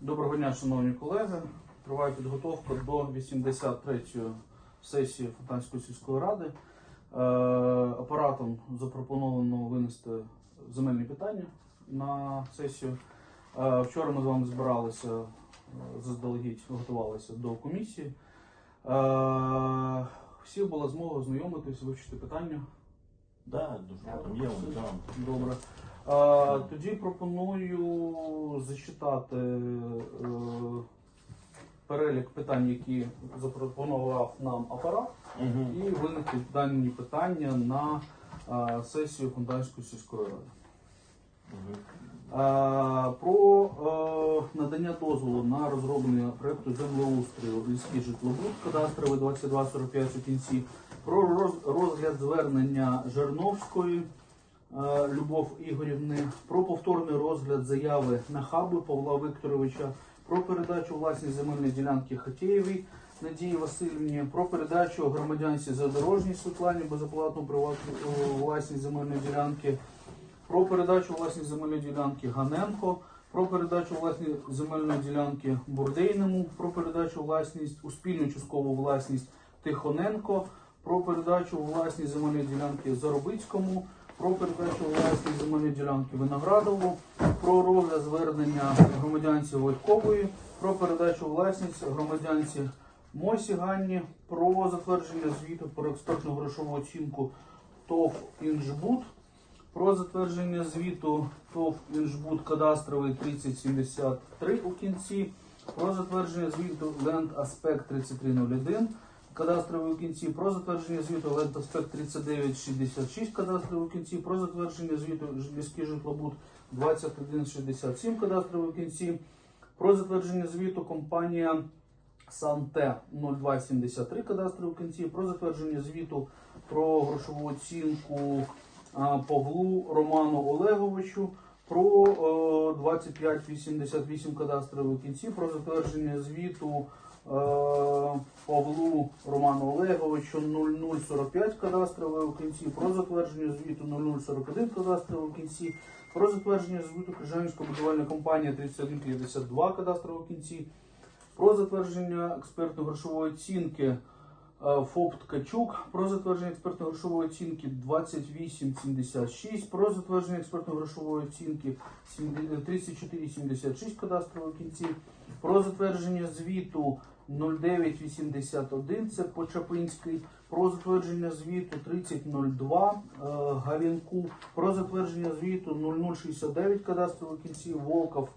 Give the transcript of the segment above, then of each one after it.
Доброго дня, шановні колеги. Триває підготовка до 83-ї сесії Фонтанської сільської ради. Е, Апаратом запропоновано винести земельні питання на сесію. Е, Вчора ми з вами збиралися е, заздалегідь, готувалися до комісії. Всіх була змога ознайомитись, вивчити питання. Да, дуже там є. Добре. А, тоді пропоную зачитати е, перелік питань, які запропонував нам апарат, Угу. і винести дані питання на а, сесію Фонтанської сільської ради. А, про е, надання дозволу на розроблення проекту землеустрою «Львівський житлобуд кадастровий 2245 у кінці, про роз- розгляд звернення Жерновської е, Любов Ігорівни, про повторний розгляд заяви Нахаби Павла Вікторовича, про передачу власні земельної ділянки Хатєєвій Надії Васильівні, про передачу громадянці Задорожній Світлані безоплатну приватну е, власність земельної ділянки про передачу власність земельної ділянки Ганенко, про передачу власність земельної ділянки Бурдейному, про передачу власність у спільну часткову власність Тихоненко, про передачу власність земельної ділянки Заробицькому, про передачу власність земельної ділянки Виноградову, про розгляд звернення громадянці Войкової, про передачу власність громадянці Мосі Ганні, про затвердження звіту про експертну грошову оцінку ТОВ «Інжбуд», про затвердження звіту ТОВ «Інжбуд кадастровий 3073 у кінці, про затвердження звіту Ленд Аспект 3301 кадастровий у кінці, про затвердження звіту Лендаспект 3966 кадастровий у кінці, про затвердження звіту Ліський житлобуд 2167 кадастровий у кінці, про затвердження звіту компанія Санте 0273 кадастровий у кінці, про затвердження звіту про грошову оцінку Павлу Роману Олеговичу. Про е, 2588 кадастровий у кінці, про затвердження звіту е, Павлу Роману Олеговичу 0045 кадастровий у кінці, про затвердження звіту 0041 кадастровий у кінці, про затвердження звіту Крижанської будівельної компанії 3152 кадастровий у кінці, про затвердження експертно-грошової оцінки. Е, ФОП Ткачук, про затвердження експертно-грошової оцінки 2876, про затвердження експертно-грошової оцінки 3476 кадастрової кінці, про затвердження звіту 0981, це Почапинський, про затвердження звіту 3002 е, Галінку, про затвердження звіту 0069 кадастрової кінці Волков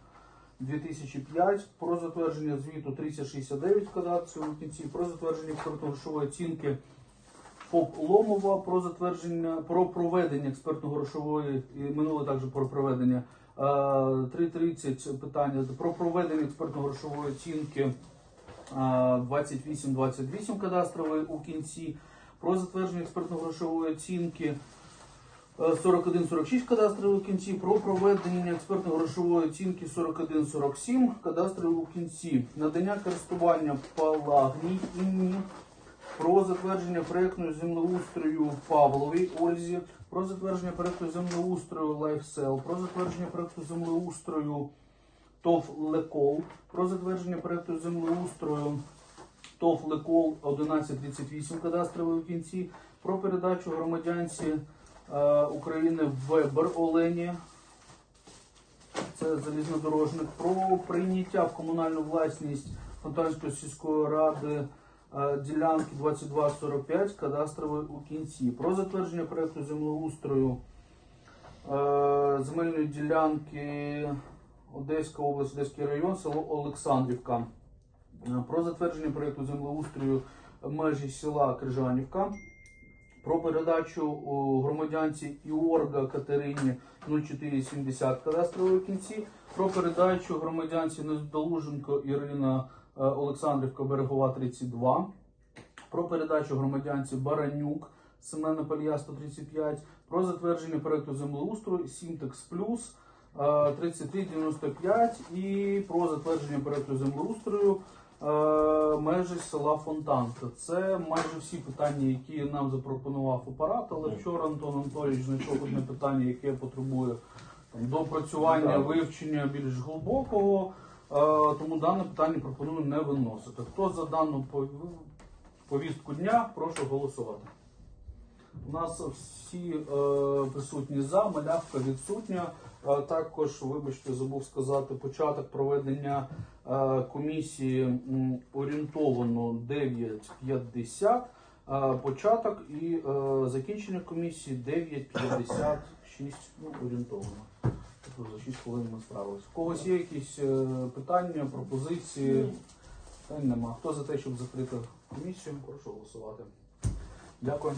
2005 про затвердження звіту 3069 кадастру в кінці, про затвердження експертно-грошової оцінки ФОП Ломова, про затвердження про проведення експертно-грошової і минуле також про проведення е, 3.30 питання про проведення експертно-грошової оцінки е, 2828 кадастрової у кінці, про затвердження експертно-грошової оцінки. 41-46 кадастрової у кінці, про проведення експертно-грошової оцінки 41-47 кадастрової у кінці, надання користування палагній Інні, про затвердження проєктної землеустрою Павловій Ользі, про затвердження проєкту землеустрою Лайфсел, про затвердження проєкту землеустрою ТОВ Лекол, про затвердження проєкту землеустрою. ТОВ Лекол 1138 кадастрової у кінці, про передачу громадянці е, України Вебер Олені, це залізнодорожник, про прийняття в комунальну власність Фонтанської сільської ради е, ділянки 2245 кадастрової у кінці, про затвердження проєкту землеустрою е, земельної ділянки Одеська область, Одеський район, село Олександрівка. Е, Про затвердження проєкту землеустрою межі села Крижанівка. Про передачу о, громадянці Іорга Катерині 0470 кадастрової кінці. Про передачу громадянці Недолуженко Ірина е, Олександрівка Берегова 32. Про передачу громадянці Баранюк Семена Палія 135. Про затвердження проекту землеустрою Сімтекс Плюс 3395 і про затвердження проекту землеустрою е, межі села Фонтанка. Це майже всі питання, які нам запропонував апарат, але вчора Антон Анатолійович знайшов одне питання, яке потребує там, допрацювання, вивчення більш глибокого. тому дане питання пропоную не виносити. Хто за дану повістку дня, прошу голосувати. У нас всі е, присутні за, малявка відсутня. Е, також, вибачте, забув сказати, початок проведення е, комісії м, орієнтовано 9.50. е, початок і е, закінчення комісії 9.56 ну, орієнтовано. Тобто за 6 хвилин ми справилися. У когось є якісь е, питання, пропозиції? Питань нема. Хто за те, щоб закрити комісію, прошу голосувати. Дякую.